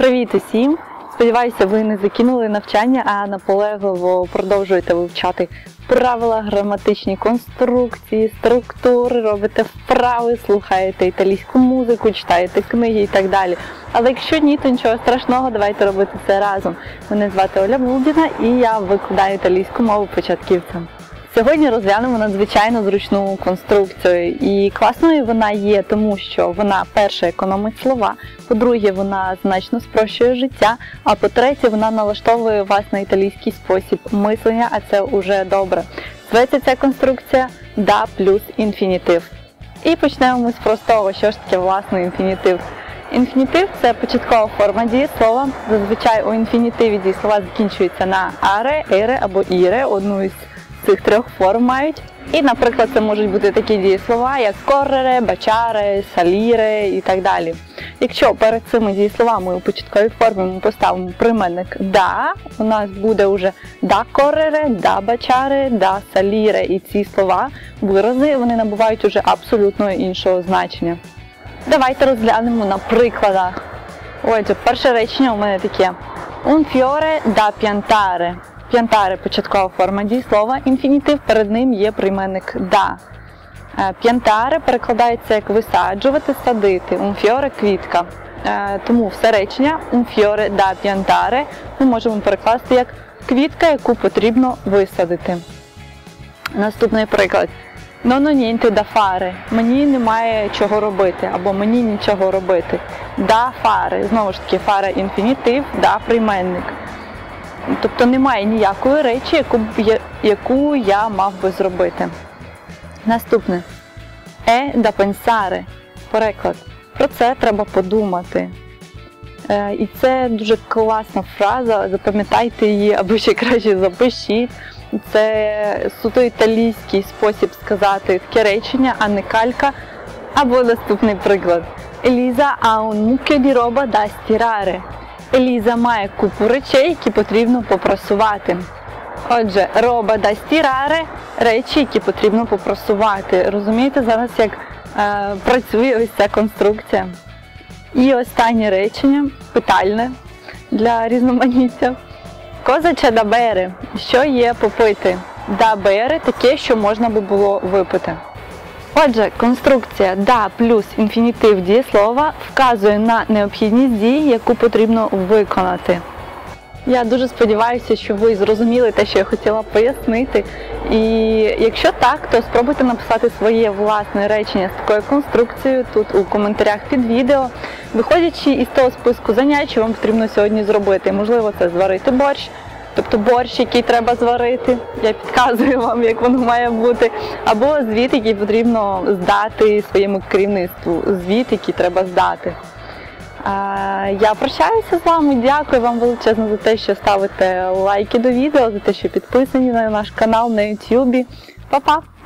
Привіт усім! Сподіваюся, ви не закинули навчання, а наполегливо продовжуєте вивчати правила, граматичні конструкції, структури, робите вправи, слухаєте італійську музику, читаєте книги і так далі. Але якщо ні, то нічого страшного, давайте робити це разом. Мене звати Оля Булдіна і я викладаю італійську мову початківцям. Сьогодні розглянемо надзвичайно зручну конструкцію. І класною вона є, тому що вона, перше, економить слова, по-друге, вона значно спрощує життя, а по-третє, вона налаштовує вас на італійський спосіб мислення, а це вже добре. Зветься ця конструкція да плюс інфінітив. І почнемо з простого, що ж таке власне інфінітив. Інфінітив це початкова форма дієслова. Зазвичай у інфінітиві дієслова закінчуються на аре, ере або іре, одну із цих трьох форм мають. І, наприклад, це можуть бути такі дієслова, як коррере, бачаре, саліре і так далі. Якщо перед цими дієсловами у початковій формі ми поставимо прийменник да, у нас буде вже да коррере, да бачаре, да саліре. І ці слова, вирази, вони набувають уже абсолютно іншого значення. Давайте розглянемо на прикладах. Отже, перше речення у мене таке: Un fiore da piantare. П'янтаре початкова форма дієслова, інфінітив, перед ним є прийменник да. Е, П'янтаре перекладається як висаджувати, садити. Унфіоре квітка. Е, Тому все речення унфіоре да п'янтаре ми можемо перекласти як квітка, яку потрібно висадити. Наступний приклад. Ho niente da fare. Мені немає чого робити, або мені нічого робити. Да fare. Знову ж таки, fare інфінітив, да прийменник. Тобто немає ніякої речі, яку, я, яку я мав би зробити. Наступне. Е да pensare. Переклад. Про це треба подумати. Е, і це дуже класна фраза, запам'ятайте її або ще краще запишіть. Це суто італійський спосіб сказати таке речення, а не калька. Або наступний приклад. Еліза un mucchio di roba da stirare. Еліза має купу речей, які потрібно попрасувати. Отже, роба да стіраре речі, які потрібно попрасувати. Розумієте зараз, як е, працює ось ця конструкція? І останнє речення, питальне для різноманіття. Коза чи да? Що є попити? Да бере таке, що можна би було випити. Отже, конструкція да плюс інфінітив дієслова вказує на необхідність дії, яку потрібно виконати. Я дуже сподіваюся, що ви зрозуміли те, що я хотіла пояснити. І якщо так, то спробуйте написати своє власне речення з такою конструкцією тут у коментарях під відео, виходячи із того списку занять, що вам потрібно сьогодні зробити. Можливо, це зварити борщ. Тобто борщ, який треба зварити, я підказую вам, як воно має бути, або звіт, який потрібно здати своєму керівництву, звіт, який треба здати. Я прощаюся з вами, дякую вам величезно за те, що ставите лайки до відео, за те, що підписані на наш канал на YouTube. Па-па!